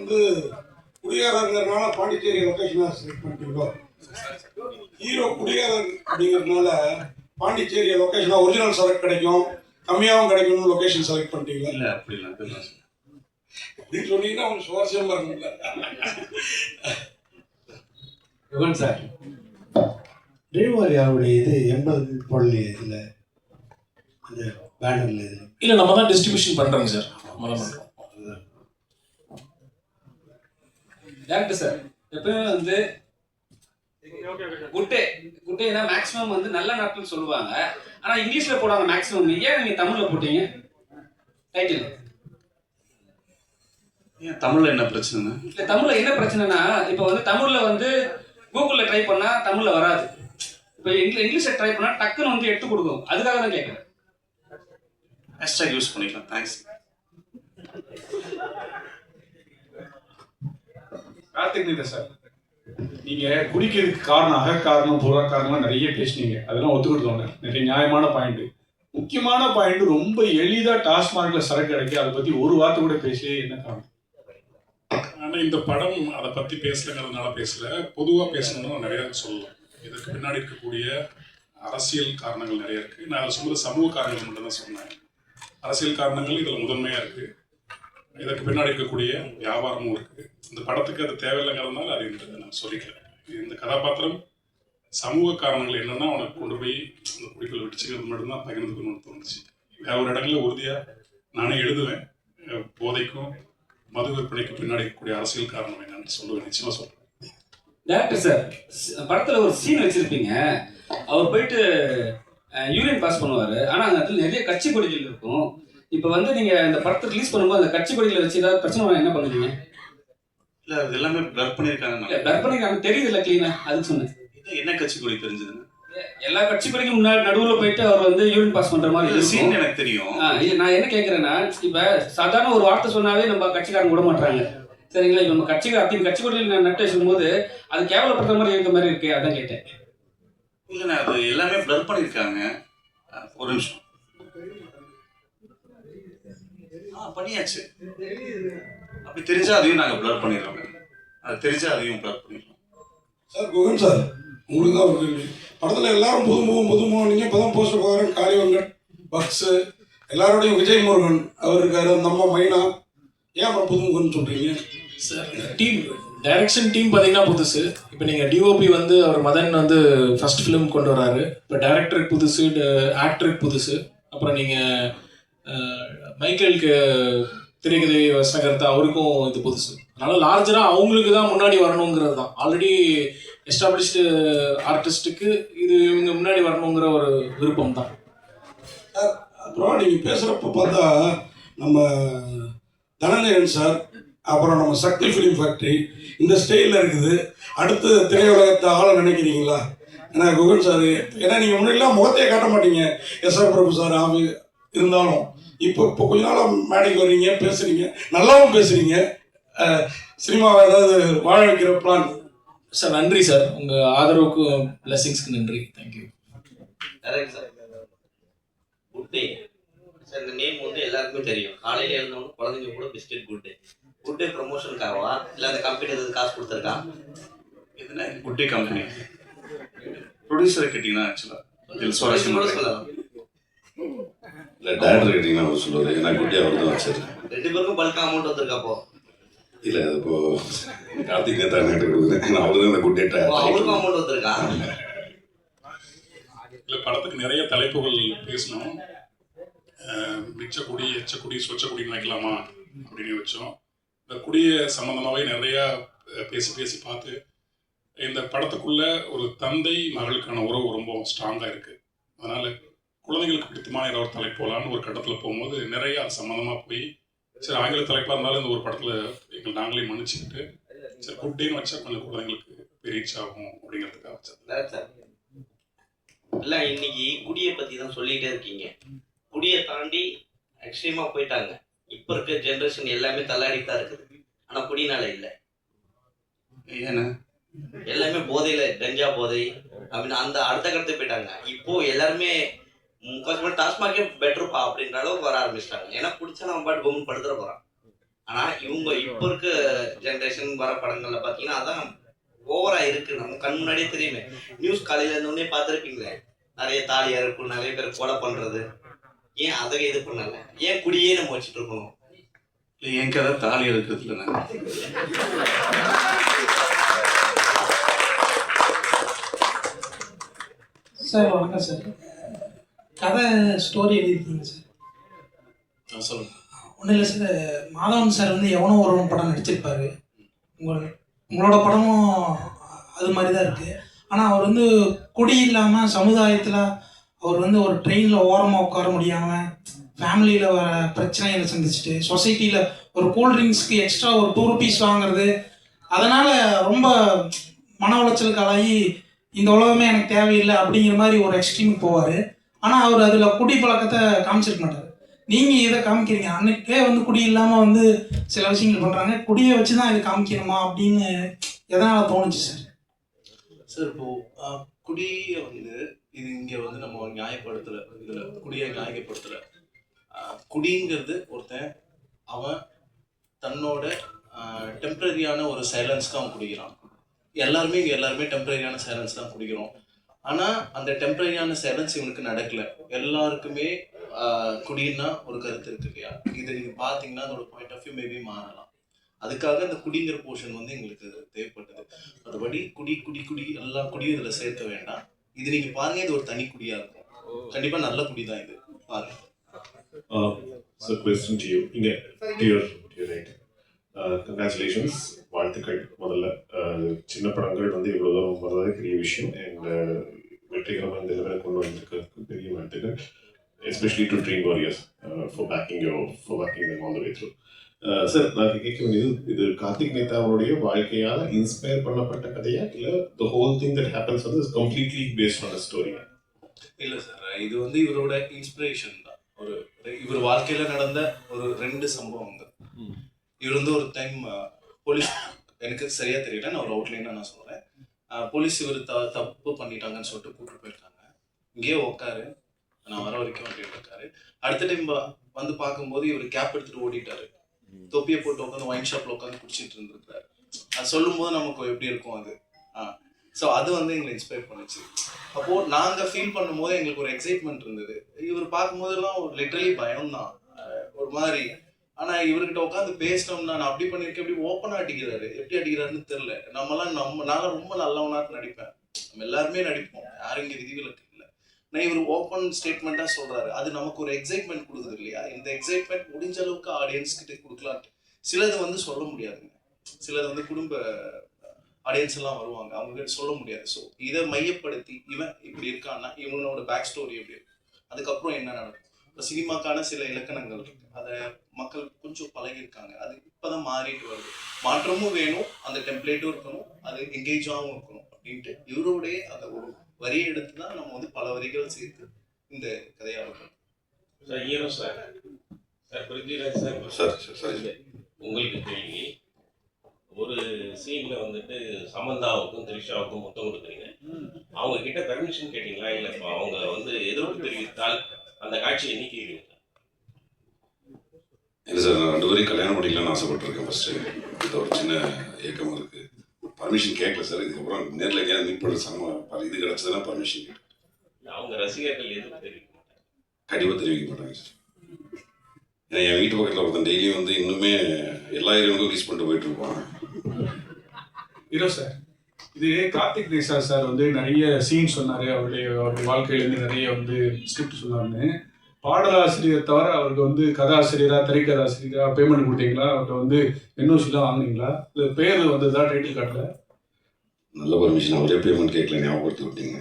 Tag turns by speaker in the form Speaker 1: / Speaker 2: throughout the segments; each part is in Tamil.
Speaker 1: வந்து குடிகாரங்கிறதுனால பாண்டிச்சேரி லொக்கேஷனாக செலக்ட் பண்ணிட்டீங்களோ? ஹீரோ குடிகாரர் அப்படிங்கிறதுனால பாண்டிச்சேரி லொக்கேஷனாக ஒரிஜினல் சரக்கு கிடைக்கும். கம்மியாகவும் கிடைக்கும்னு லொக்கேஷன் செலக்ட் பண்ணிட்டீங்களா
Speaker 2: இல்ல அப்படிலாம்
Speaker 1: அப்படின்னு சொன்னீங்கன்னா அவங்க சுவாரஸ்யமாக இருக்கும்ல
Speaker 3: யுவன் சார்
Speaker 4: ரேவாலியாவுடைய இது எண்பது போடலையே இதில் அந்த பேனரில் இது
Speaker 3: இல்ல நம்ம தான் டிஸ்ட்ரிபியூஷன் பண்றோங்க சார் நம்ம தான் பண்றோம்
Speaker 5: டேரக்டர் சார் எப்பவுமே வந்து குட்டே குட்டேனா மேக்ஸிமம் வந்து நல்ல நாட்கள் சொல்லுவாங்க. ஆனா இங்கிலீஷ்ல போடுவாங்க மேக்ஸிமம் ஏன் நீங்க தமிழ்ல போட்டீங்க? டைட்டில்
Speaker 2: ஏன் தமிழ்ல என்ன பிரச்சனைன்னு
Speaker 5: இல்ல தமிழ்ல என்ன பிரச்சனைனா இப்போ வந்து தமிழ்ல வந்து கூகுள்ல ட்ரை பண்ணா தமிழ்ல வராது. இப்போ இங்கிலீஷ் இங்கிலீஷ்ல ட்ரை பண்ணா டக்குன்னு வந்து எடுத்து கொடுக்கும். அதுக்காக தான் கேட்கறேன்
Speaker 2: ஹேஷ்டாக் யூஸ் பண்ணிக்கலாம். தேங்க்ஸ்
Speaker 6: கார்த்திக் சார் நீங்க குடிக்கிறதுக்கு காரணம் அக காரணம் புற காரணம் நிறைய பேசுனீங்க. அதெல்லாம் ஒத்துக்கிட்டு நிறைய நியாயமான பாயிண்ட் முக்கியமான பாயிண்ட் ரொம்ப எளிதா டாஸ்மார்க்ல சரக்கு கிடைக்கு அதை பத்தி ஒரு வார்த்தை கூட பேசலையே என்ன காரணம்?
Speaker 7: ஆனா இந்த படம் அதை பத்தி பேசலங்கிறதுனால பேசல. பொதுவா பேசணும்னு நிறைய சொல்லலாம் இதற்கு பின்னாடி இருக்கக்கூடிய அரசியல் காரணங்கள் நிறைய இருக்கு. நான் அதை சமூக காரணங்கள் மட்டும் தான் சொன்னேன். அரசியல் காரணங்கள் இதுல முதன்மையா இருக்கு. இதற்கு பின்னாடி இருக்கக்கூடிய வியாபாரமும் இருக்கு. இந்த படத்துக்கு அது தேவையில்லைங்கிறதுனால அது இந்த நான் சொல்லிக்கிறேன் இந்த கதாபாத்திரம் சமூக காரணங்கள் என்னன்னா அவனை கொண்டு போய் அந்த குடிக்குள்ள விட்டுச்சுங்கிறது மட்டும்தான் பகிர்ந்துக்கணும்னு தோணுச்சு. வேற ஒரு இடங்களில் உறுதியா நானே எழுதுவேன். போதைக்கும் மது விற்பனைக்கு பின்னாடி இருக்கக்கூடிய அரசியல் காரணம் என்னன்னு சொல்லுவேன். நிச்சயமா சொல்றேன்.
Speaker 5: டேரக்டர் சார் படத்துல ஒரு சீன் வச்சிருப்பீங்க. அவர் போயிட்டு யூரியன் பாஸ் பண்ணுவாரு. ஆனா அந்த இடத்துல நிறைய கட்சி கொடிகள் இருக்கும். இப்போ வந்து நீங்க இந்த படத்தை ரிலீஸ் பண்ணும்போது அந்த கட்சி கொடிகளை வச்சு ஏதாவது பிரச்சனை என்ன பண்ணுவீங்க?
Speaker 2: இல்ல அது எல்லாமே பிளர் பண்ணிருக்காங்க
Speaker 5: இல்ல டர்பனிக்கு தெரியுது இல்ல கிளீனா அதுக்கு சொன்னேன்.
Speaker 2: என்ன கட்சி கொடி தெரிஞ்சதுன்னு?
Speaker 5: எல்லா கட்சி கொடிக்கும் முன்னாடி நடுவுல போயிட்டு அவர் வந்து யூரின் பாஸ் பண்ற மாதிரி
Speaker 2: சீன் எனக்கு தெரியும்.
Speaker 5: நான் என்ன கேக்குறேன்னா இப்ப சாதாரண ஒரு வார்த்தை சொன்னாவே நம்ம கட்சிக்காரங்க விட மாட்டாங்க சரிங்களா? இப்ப நம்ம கட்சிக்கு அத்தனை கட்சி கொடியில் நட்டு வச்சுக்கும் போது அது கேவலப்படுற மாதிரி இருக்க மாதிரி இருக்கு அதான் கேட்டேன்.
Speaker 2: இல்லைண்ணா அது எல்லாமே பிளர் பண்ணிருக்காங்க. ஒரு நிமிஷம் ஆ பண்ணியாச்சு. அப்படி தெரிஞ்சா அதையும் நாங்க பிளர் பண்ணிடுறோம். அது தெரிஞ்சா அதையும் பிளர் பண்ணிடுறோம்.
Speaker 1: சார் குகன் சார் உங்களுக்கு தான் ஒரு கேள்வி. படத்தில் எல்லாரும் புதுமுகம் புதுமுகம் நீங்கள் இப்போ தான் போஸ்டர் பார்க்குறேன். காளிவங்கன் பக்ஸு எல்லாரோடையும் விஜய் முருகன் அவர் இருக்காரு அந்த அம்மா மைனா. ஏன் அப்புறம் புதுமுகன்னு சொல்கிறீங்க
Speaker 3: சார் டீம் டைரக்ஷன் டீம் பார்த்தீங்கன்னா புதுசு. இப்போ நீங்கள் டிஓபி வந்து அவர் மதன் வந்து ஃபர்ஸ்ட் ஃபிலிம் கொண்டு வராரு. இப்போ டைரக்டருக்கு புதுசு ஆக்டருக்கு புதுசு. அப்புறம் நீங்கள் மைக்கேலுக்கு திரைக்கதை வசனகர்த்தா அவருக்கும் இது புதுசு அதனால லார்ஜராக அவங்களுக்கு தான் முன்னாடி வரணுங்கிறது தான். ஆல்ரெடி எஸ்டாப்ளிஷ்டு ஆர்டிஸ்ட்டுக்கு இது இவங்க முன்னாடி வரணுங்கிற ஒரு விருப்பம் தான்.
Speaker 1: அப்புறம் நீங்கள் பேசுகிறப்ப பார்த்தா நம்ம தனஞ்சயன் சார் அப்புறம் நம்ம சக்தி ஃபிலிம் ஃபேக்ட்ரி இந்த ஸ்டைலில் இருக்குது. அடுத்து திரையுலகத்தை ஆள நினைக்கிறீங்களா? ஏன்னா குகன் சார் ஏன்னா நீங்கள் முன்னாடிலாம் முகத்தையே காட்ட மாட்டீங்க. எஸ் ஆர் பிரபு சார் ஆவி இருந்தாலும். இப்போ இப்போ கொஞ்ச நாளாக மேடைக்கு வர்றீங்க பேசுகிறீங்க நல்லாவும் பேசுகிறீங்க சினிமாவை ஏதாவது வாழ வைக்கிற பிளான்
Speaker 3: சார் நன்றி சார். உங்கள் ஆதரவுக்கு பிளெஸிங்ஸ்க்கு நன்றி. Thank you
Speaker 8: correct sir. Good day sir இந்த நேம் வந்து எல்லாருக்குமே தெரியும். காலையில எழுந்தவங்க குழந்தைங்க கூட biscuit good day good day ப்ரொமோஷனுக்காகவா இல்லை அந்த கம்பெனி எதாவது காசு கொடுத்துருக்கா?
Speaker 2: இதுனா குட்டி கம்பெனி ப்ரொடியூசரை கேட்டீங்கன்னா ஆக்சுவலா இதில்
Speaker 8: கூட. சொல்லலாம்
Speaker 9: இல்லை டேரக்டர் கேட்டிங்கன்னா அவர் சொல்லுவார். ஏன்னா குட்டி அவர் தான் வச்சாரு.
Speaker 8: ரெண்டு பேருக்கும் பல்க் அமௌண்ட் வந்திருக்கா அப்போ?
Speaker 9: இல்லை இப்போ கார்த்திக் நேதா கிட்ட கொடுக்குறேன் அவர் தான் அந்த குட்டி
Speaker 8: அவருக்கும் அமௌண்ட் வந்திருக்கா?
Speaker 7: இல்ல படத்துக்கு நிறைய தலைப்புகள் பேசணும். குடி எச்ச குடி சொச்ச குடின்னு வைக்கலாமா? அப்படின்னு வச்சோம் இந்த குடிய சம்பந்தமாவே நிறைய பேசி பேசி பார்த்து இந்த படத்துக்குள்ள ஒரு தந்தை மகளுக்கான உறவு ரொம்ப ஸ்ட்ராங்கா இருக்கு. அதனால குழந்தைகளுக்கு பிடித்தமான ஏதாவது ஒரு தலைப்பு போலான்னு ஒரு கட்டத்துல போகும்போது நிறைய அது சம்பந்தமா போய் சரி ஆங்கில தலைப்பா இருந்தாலும் இந்த ஒரு படத்துல எங்கள் நாங்களே மன்னிச்சுக்கிட்டு சரி குட்டேன்னு வச்சா கொஞ்சம் குழந்தைங்களுக்கு ரீச் ஆகும் அப்படிங்கிறதுக்காக வச்சது.
Speaker 8: இல்லை இன்னைக்கு குடியை பத்தி தான் சொல்லிட்டே இருக்கீங்க. குடியை தாண்டி எக்ஸ்ட்ரீமா போயிட்டாங்க. இப்போ இருக்க ஜென்ரேஷன் எல்லாமே தள்ளாடி தான் இருக்குது. ஆனா குடினால இல்லை.
Speaker 2: ஏன்னா?
Speaker 8: எல்லாமே போதையில கஞ்சா போதை அப்படின்னு அந்த அடுத்த கட்டத்துக்கு போயிட்டாங்க. இப்போ எல்லாருமே முக்காசு டாஸ்மாகே பெட்டர்ப்பா அப்படின்ற அளவுக்கு வர ஆரம்பிச்சிட்டாங்க. ஏன்னா குடிச்சா நம்ம பாட்டு கவர்மெண்ட் படுத்துற போறான். ஆனால் இவங்க இப்போ இருக்க ஜென்ரேஷன் வர படங்களில் பார்த்தீங்கன்னா அதான் ஓவரா இருக்கு. நம்ம கண் முன்னாடியே தெரியுமே. நியூஸ் காலையில இருந்தோடனே பார்த்துருப்பீங்களே நிறைய தாலியா இருக்கும் நிறைய பேர் கொலை பண்றது. ஏன் அதை இது பண்ணல? ஏன் குடியே நம்ம வச்சுட்டு இருக்கணும்
Speaker 2: இல்லை என் கதை தாலி இருக்கிறது இல்லைண்ணா
Speaker 10: சார் வணக்கம் சார். கதை ஸ்டோரி எழுதியிருக்கீங்க சார்
Speaker 2: சொல்லுங்க.
Speaker 10: ஒன்றும் இல்லை சார் மாதவன் சார் வந்து எவனோ ஒரு படம் நடிச்சிருப்பாரு. உங்கள் உங்களோட படமும் அது மாதிரி தான் இருக்குது ஆனால் அவர் வந்து குடி இல்லாமல் சமுதாயத்தில் அவர் வந்து ஒரு ட்ரெயினில் ஓரமாக உட்கார முடியாமல் ஃபேமிலியில் வர பிரச்சனைகளை சந்திச்சுட்டு சொசைட்டியில் ஒரு கூல் ட்ரிங்க்ஸ்க்கு எக்ஸ்ட்ரா ஒரு டூ ருபீஸ் வாங்குறது அதனால் ரொம்ப மன உளைச்சலுக்கு ஆளாகி இந்த உலகமே எனக்கு தேவையில்லை அப்படிங்கிற மாதிரி ஒரு எக்ஸ்ட்ரீமுக்கு போவார். ஆனால் அவர் அதில் குடி பழக்கத்தை காமிச்சிருக்க மாட்டார். நீங்கள் இதை காமிக்கிறீங்க. அன்னைக்கே வந்து குடி இல்லாமல் வந்து சில விஷயங்கள் பண்ணுறாங்க குடியை வச்சு தான் இது காமிக்கணுமா அப்படின்னு எதனால் தோணுச்சு சார்?
Speaker 11: சார் இப்போது குடியை வந்து இது இங்கே வந்து நம்ம நியாயப்படுத்தலை இதில் குடியை நியாயப்படுத்தல. குடிங்கிறது ஒருத்தன் அவன் தன்னோட டெம்பரரியான ஒரு சைலன்ஸ்க்கு அவன் குடிக்கிறான். எல்லாருமே இங்கே எல்லாருமே டெம்பரரியான சைலன்ஸ் தான் குடிக்கிறோம். ஆனா அந்த டெம்பரரியான சைலன்ஸ் இவனுக்கு நடக்கல. எல்லாருக்குமே குடின்னா ஒரு கருத்து இருக்கு இல்லையா? இது நீங்க பாத்தீங்கன்னா அதோட பாயிண்ட் ஆஃப் வியூ மேபி மாறலாம். அதுக்காக அந்த குடிங்கிற போர்ஷன் வந்து எங்களுக்கு தேவைப்பட்டது. மற்றபடி குடி குடி குடி எல்லா குடியும் இதுல சேர்க்க வேண்டாம். இது நீங்க பாருங்க இது ஒரு தனி குடியா இருக்கும். கண்டிப்பா நல்ல குடி தான் இது. பாருங்க.
Speaker 12: so question to you. dear dear right. Uh, congratulations. வாழ்த்துக்கள் முதல்ல. சின்ன படங்கள் வந்து இவ்வளோ தூரம் வர்றது பெரிய விஷயம். அண்ட் வெற்றிகரமாக இந்த லெவலில் கொண்டு வந்திருக்கிறதுக்கு பெரிய வாழ்த்துக்கள். Especially to dream warriors for backing yo for backing them all the way through sir நான் கேட்க வேண்டியது இது கார்த்திக் நேதாவுடைய வாழ்க்கையால் இன்ஸ்பயர் பண்ணப்பட்ட கதையா? இல்லை the whole thing that happens வந்து கம்ப்ளீட்லி பேஸ்ட் ஆன் ஸ்டோரி
Speaker 11: இல்ல சார் இது வந்து இவரோட இன்ஸ்பிரேஷன் தான். ஒரு இவர் வாழ்க்கையில நடந்த ஒரு ரெண்டு சம்பவங்கள். இவர் வந்து ஒரு டைம் போலீஸ் எனக்கு சரியாக தெரியல. நான் ஒரு அவுட்லைனாக நான் சொல்கிறேன் போலீஸ் இவர் த தப்பு பண்ணிட்டாங்கன்னு சொல்லிட்டு கூப்பிட்டு போயிருக்காங்க. இங்கேயே உட்காரு நான் வர வரைக்கும் அப்படின்னு இருக்காரு. அடுத்த டைம் வந்து பார்க்கும்போது இவர் கேப் எடுத்துட்டு ஓடிட்டாரு. தொப்பியை போட்டு உட்காந்து ஒயின் ஷாப்ல உட்காந்து குடிச்சிட்டு இருந்திருக்காரு அது சொல்லும்போது நமக்கு எப்படி இருக்கும் அது? ஸோ அது வந்து எங்களை இன்ஸ்பயர் பண்ணுச்சு. அப்போ நாங்க ஃபீல் பண்ணும்போது எங்களுக்கு ஒரு எக்ஸைட்மெண்ட் இருந்தது. இவர் பார்க்கும்போதெல்லாம் ஒரு லிட்டரலி பயம் தான் ஒரு மாதிரி ஆனா இவர்கிட்ட உட்காந்து பேசினோம்னா நான் அப்படி பண்ணிருக்கேன் எப்படி ஓப்பனா அடிக்கிறாரு எப்படி அடிக்கிறாருன்னு தெரியல. நம்மலாம் நம்ம நான் ரொம்ப நல்லவனாட்டு நடிப்பேன். நம்ம எல்லாருமே நடிப்போம். யாரும் இங்க விதிவிலக்கு இல்லை. நான் இவர் ஓப்பன் ஸ்டேட்மெண்ட்டா சொல்றாரு. அது நமக்கு ஒரு எக்ஸைட்மெண்ட் கொடுக்குது இல்லையா? இந்த எக்ஸைட்மெண்ட் முடிஞ்ச அளவுக்கு ஆடியன்ஸ் கிட்ட கொடுக்கலான்ட்டு சிலது வந்து சொல்ல முடியாதுங்க. சிலது வந்து குடும்ப ஆடியன்ஸ் எல்லாம் வருவாங்க. அவங்க கிட்ட சொல்ல முடியாது. ஸோ இதை மையப்படுத்தி இவன் இப்படி இருக்கான்னா இவனோட பேக் ஸ்டோரி எப்படி அதுக்கப்புறம் என்ன நடக்கும்? இப்போ சினிமாக்கான சில இலக்கணங்கள் இருக்கு. அதை மக்கள் கொஞ்சம் பழகிருக்காங்க அது இப்போதான் மாறிட்டு வருது. மாற்றமும் வேணும். அந்த டெம்ப்ளேட்டும் இருக்கணும். அது எங்கேஜாகவும் இருக்கணும் அப்படின்ட்டு இவரோடைய அந்த ஒரு வரியை எடுத்து தான் நம்ம வந்து பல வரிகள் சேர்த்து இந்த கதையாக இருக்கணும்
Speaker 13: sir hero sir sir Prithviraj sir
Speaker 9: sir
Speaker 13: உங்களுக்கு தெரியும் ஒரு சீன்ல வந்துட்டு சமந்தாவுக்கும் திரிஷாவுக்கும் முத்தம் கொடுக்குறீங்க. அவங்க கிட்ட பெர்மிஷன் கேட்டீங்களா? இல்ல அவங்க வந்து எதிர்ப்பு தெரிவித்தால் அந்த காட்சியை நீக்கிடுவீங்க.
Speaker 9: இல்லை சார் நான் ரெண்டு பேரையும் கல்யாணம் பண்ணிக்கலாம்னு ஆசைப்பட்டிருக்கேன் ஃபர்ஸ்ட்டு இது ஒரு சின்ன ஏக்கம் இருக்குது பர்மிஷன் கேட்கல சார். இதுக்கப்புறம் நேரில் எங்கேயாவது மீட் பண்ணுற சம இது கிடச்சதுன்னா பர்மிஷன் கேட்டேன்.
Speaker 13: அவங்க ரசிகர்கள் எதிர்ப்பு தெரிவிக்க மாட்டாங்க.
Speaker 9: கண்டிப்பாக தெரிவிக்க மாட்டாங்க சார். ஏன்னா என் வீட்டு பக்கத்தில் ஒருத்தன் டெய்லியும் வந்து இன்னுமே எல்லா ஏரியாவுக்கும் ரீச் பண்ணிட்டு போயிட்டு இருப்பான்.
Speaker 6: Hero sir. இது கார்த்திக் நேசா சார் வந்து நிறைய சீன் சொன்னார். அவருடைய அவருடைய வாழ்க்கையிலேருந்து நிறைய வந்து ஸ்கிரிப்ட் சொன்னாருன்னு. பாடலாசிரியர் தவிர அவருக்கு வந்து கதாசிரியராக திரைக்கதாசிரியரா பேமெண்ட் கொடுத்தீங்களா? அவர்கிட்ட வந்து என்ஓசிலாம் வாங்கினீங்களா? இல்லை பேர் வந்ததா டைட்டில் காட்டல?
Speaker 9: நல்ல பர்மிஷன் அவரே பேமெண்ட் கேட்கல ஞாபகப்படுத்தி விட்டீங்க.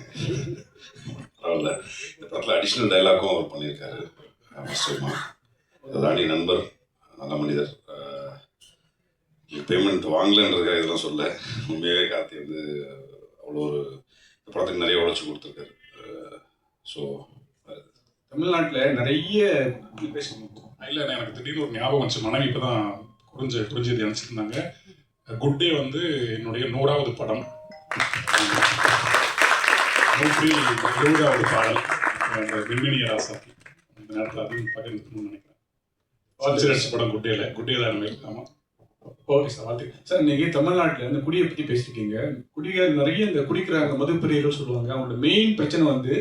Speaker 9: பரவாயில்ல. இந்த படத்தில் அடிஷ்னல் டைலாக்கும் அவர் பண்ணியிருக்காரு. ராணி நண்பர் நல்ல மனிதர். பேமெண்ட் வாங்கலன்றதுக்காக இதெல்லாம் சொல்ல உண்மையாகவே கார்த்தி வந்து அவ்வளோ ஒரு இந்த படத்துக்கு நிறைய உழைச்சி கொடுத்துருக்காரு. ஸோ
Speaker 6: தமிழ்நாட்டில் நிறைய
Speaker 7: இல்லை எனக்கு திடீர்னு ஒரு ஞாபகம் வந்துச்சு. மனைவி இப்போ தான் குறிஞ்ச குறிஞ்சது அனுப்பிச்சிருந்தாங்க. குட் டே வந்து என்னுடைய நூறாவது படம். நூற்றி எழுபதாவது பாடல். அந்த விண்மினி ராசாத்தி இந்த நேரத்தில் அதையும் பகிர்ந்துக்கணும்னு நினைக்கிறேன். படம் குட்டியில குட்டியை தான் இனிமேல். ஆமா.
Speaker 6: ஓகே சார் வாழ்த்து சார் இன்னைக்கு தமிழ்நாட்டில் இந்த குடியை பற்றி பேசியிருக்கீங்க குடிகள் நிறைய இந்த குடிக்கிறாங்க மதுப்பிரியர்கள் சொல்லுவாங்க அவங்களோட மெயின் பிரச்சனை வந்து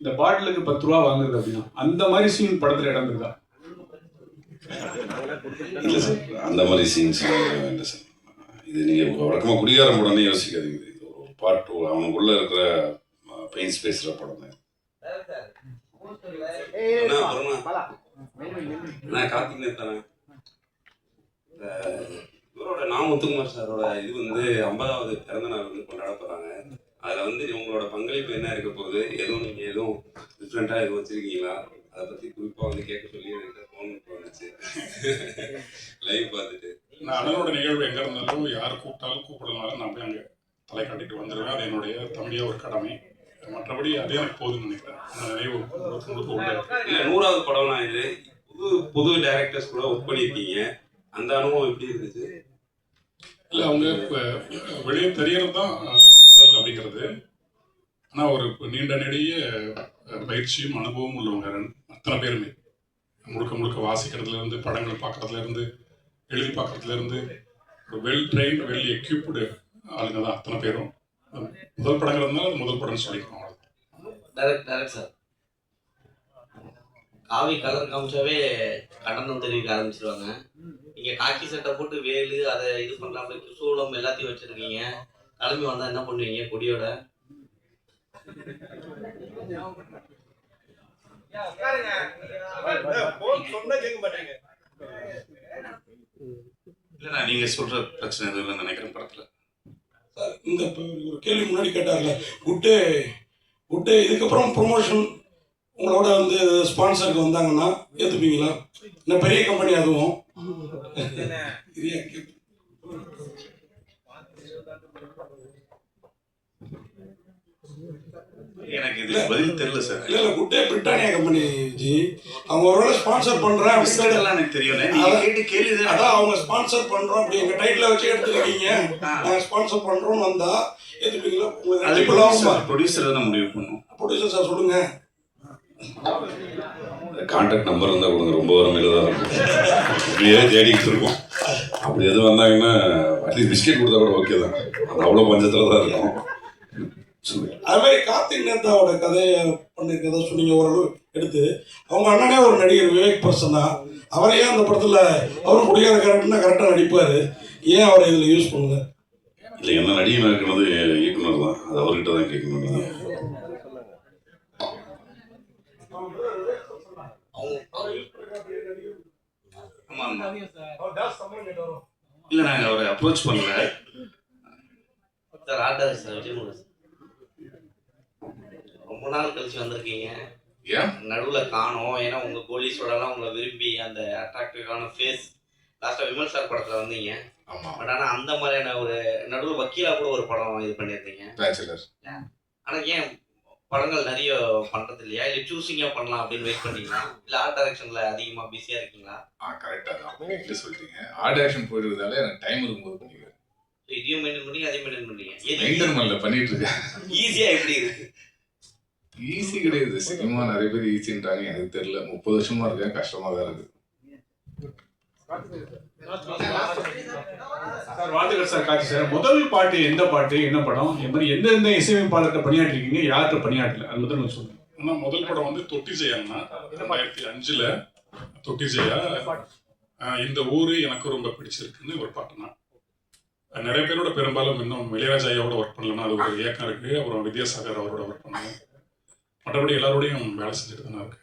Speaker 6: இந்த பாட்டிலுக்கு பத்து ரூபா வாங்குறது அப்படின்னா அந்த மாதிரி சீன் படத்தில் இடம் இருக்கா
Speaker 9: இல்லை சார் அந்த மாதிரி சீன்ஸ் வேண்டாம் சார் இது நீங்கள் வழக்கமாக குடிகாரம் படம்னே யோசிக்காதீங்க இது ஒரு பாட்டு அவனுக்குள்ளே இருக்கிற பெயின்ஸ் பேசுகிற படம் தான்
Speaker 8: நான் கார்த்திக் நேத்தானே இவரோட நான் முத்துக்குமார் சாரோட இது வந்து ஐம்பதாவது பிறந்த நாள் வந்து கொண்டாட போகிறாங்க அதில் வந்து உங்களோட பங்களிப்பு என்ன இருக்க போகுது? எதுவும் நீங்கள் எதுவும் டிஃப்ரெண்ட்டாக எதுவும் வச்சுருக்கீங்களா? அதை பற்றி குறிப்பாக வந்து கேட்க சொல்லி எனக்கு ஃபோன் வந்துச்சு. லைவ் பார்த்துட்டு.
Speaker 7: நான் அண்ணனோட நிகழ்வு எங்க இருந்தாலும் யார் கூப்பிட்டாலும் கூப்பிடனாலும் நான் போய் அங்கே தலை காட்டிட்டு வந்துடுவேன் அது என்னுடைய தம்பியா ஒரு கடமை. மற்றபடி அதே எனக்கு போதும்னு நினைக்கிறேன். அந்த நினைவு முழுக்க
Speaker 8: நூறாவது படம்லாம் இது. புது புது டேரக்டர்ஸ் கூட ஒர்க் பண்ணியிருக்கீங்க. அந்த அனுபவம் எப்படி இருந்துச்சு?
Speaker 7: இல்ல அவங்க இப்ப வெளியே தெரியறது தான் முதல் அப்படிங்கிறது ஆனா ஒரு நீண்ட நெடிய பயிற்சியும் அனுபவமும் உள்ளவங்க ரெண்டு- அத்தனை பேருமே. முழுக்க முழுக்க வாசிக்கிறதுல இருந்து படங்கள் பார்க்கறதுல இருந்து எழுதி பார்க்கறதுல இருந்து ஒரு வெல் ட்ரெயின் வெல் எக்யூப்டு ஆளுங்க தான் அத்தனை பேரும். முதல் படங்கள் இருந்தால் முதல் படம்னு சொல்லியிருக்கோம் அவ்வளோ
Speaker 8: டேரக்ட் டேரக்ட் சார் காவி கலர் காமிச்சாவே கண்டனம் தெரிவிக்க ஆரம்பிச்சிருவாங்க. நீங்க காக்கி சட்டை போட்டு வேலு அதை இது பண்ணலாம் சூளம் எல்லாத்தையும் வச்சிருக்கீங்க. கிளம்பி வந்தா என்ன பண்ணுவீங்க கொடியோட?
Speaker 2: இல்லைண்ணா நீங்கள் சொல்கிற பிரச்சனை எதுவும் நினைக்கிறேன் படத்தில்.
Speaker 1: சார் இந்த ஒரு கேள்வி முன்னாடி கேட்டார்ல குட்டே குட்டே இதுக்கப்புறம் ப்ரொமோஷன் உங்களோட வந்து ஸ்பான்சருக்கு வந்தாங்கன்னா ஏற்றுப்பீங்களா இன்னும் பெரிய கம்பெனி அதுவும்?
Speaker 2: எனக்கு இது பதில் தெரியல சார்
Speaker 1: இல்ல இல்ல குட்டே பிரிட்டானியா கம்பெனி ஜி. அவங்க ஒருவேளை ஸ்பான்சர் பண்றேன்
Speaker 2: எல்லாம் எனக்கு தெரியும்ண்ணே நீங்க. கேட்டு கேள்வி தான்
Speaker 1: அதான் அவங்க ஸ்பான்சர் பண்றோம் அப்படி எங்க டைட்டில் வச்சு எடுத்துருக்கீங்க. நாங்க ஸ்பான்சர் பண்றோம்னு வந்தா ஏத்துப்பீங்களா?
Speaker 2: அது ப்ரொடியூசர் தான் முடிவு பண்ணும்.
Speaker 1: ப்ரொடியூசர் சார் சொல்லுங்க.
Speaker 9: கான்டாக்ட் நம்பர் இருந்தால் கொடுங்க ரொம்ப வறுமையில் தான் இருக்கும். இப்படியே தேடிக்கிட்டு இருக்கோம். அப்படி எதுவும் வந்தாங்கன்னா அட்லீஸ்ட் பிஸ்கெட் கொடுத்தா கூட ஓகே தான். அது அவ்வளோ பஞ்சத்தில் தான் இருக்கும்.
Speaker 1: அது மாதிரி கார்த்திக் நேதாவோட கதையை பண்ணிருக்கதா சொன்னீங்க ஓரளவு எடுத்து. அவங்க அண்ணனே ஒரு நடிகர் விவேக் பர்சன் தான் அவரையே அந்த படத்துல அவரும் குடிகார கரெக்ட்னா கரெக்டாக நடிப்பாரு. ஏன் அவரை இதில் யூஸ் பண்ணல?
Speaker 9: இல்லை என்ன நடிகனாக இருக்கிறது இயக்குனர் தான். அது அவர்கிட்ட தான் கேட்கணும் நீங்கள்
Speaker 2: இல்லை நாங்கள் அவரை அப்ரோச் பண்ணல.
Speaker 8: Sir order sir Vijayamurugan sir. ரொம்ப நாள் கழிச்சு வந்திருக்கீங்க.
Speaker 2: ஏன்?
Speaker 8: நடுவுல காணோம். ஏன்னா உங்க போலீஸோடலாம் உங்களை விரும்பி அந்த அட்ராக்டிவான ஃபேஸ் லாஸ்டா விமல் சார் படத்துல வந்தீங்க.
Speaker 14: ஆமா.
Speaker 8: பட் ஆனா அந்த மாதிரியான ஒரு நடுவுல வக்கீலா கூட ஒரு படம் இது பண்ணியிருந்தீங்க. ஆனா ஏன் படங்கள் நிறைய பண்றது இல்லையா இல்ல சூசிங்கா பண்ணலாம் அப்படின்னு வெயிட் பண்ணீங்களா? இல்ல ஆர்ட் டைரக்ஷன்ல அதிகமா பிஸியா இருக்கீங்களா?
Speaker 14: ஆ கரெக்டா தான். நீங்களே சொல்லிட்டீங்க ஆர்ட் ஆக்ஷன் போயிடுறதால எனக்கு டைம் இருக்கும்போது
Speaker 8: So இதையும் மெயின்டைன் பண்ணி அதையும் மெயின்டைன் பண்ணீங்க. எது
Speaker 14: மெயின்டைன் பண்ணல பண்ணிட்டு இருக்கேன்.
Speaker 8: ஈஸியா எப்படி இருக்கு?
Speaker 14: ஈஸி கிடையாது. சினிமா நிறைய பேர் ஈஸின்றாங்க எனக்கு தெரியல. முப்பது வருஷமா இருக்கேன். கஷ்டமா தான் இருக்கு.
Speaker 6: சார் வாழ்த்துக்கள் சார் காட்சி சார். முதல் பாட்டு எந்த பாட்டு என்ன படம்? இது மாதிரி எந்தெந்த இசையமைப்பாளர்கிட்ட பணியாற்றிருக்கீங்க? யார்கிட்ட பணியாற்றல? அது முதல்ல கொஞ்சம் சொல்லுங்க.
Speaker 7: ஆனா முதல் படம் வந்து தொட்டி ஜெயம்னா ரெண்டாயிரத்தி அஞ்சுல தொட்டி ஜெயா இந்த ஊரு எனக்கு ரொம்ப பிடிச்சிருக்குன்னு ஒரு பாட்டுனா நிறைய பேரோட பெரும்பாலும் இன்னும் இளையராஜா ஐயாவோட ஒர்க் பண்ணலன்னா அது ஒரு இயக்கம் இருக்கு. அப்புறம் வித்யாசாகர் அவரோட ஒர்க் பண்ணணும் மற்றபடி எல்லாரோடையும் வேலை செஞ்சுட்டு தானே இருக்கு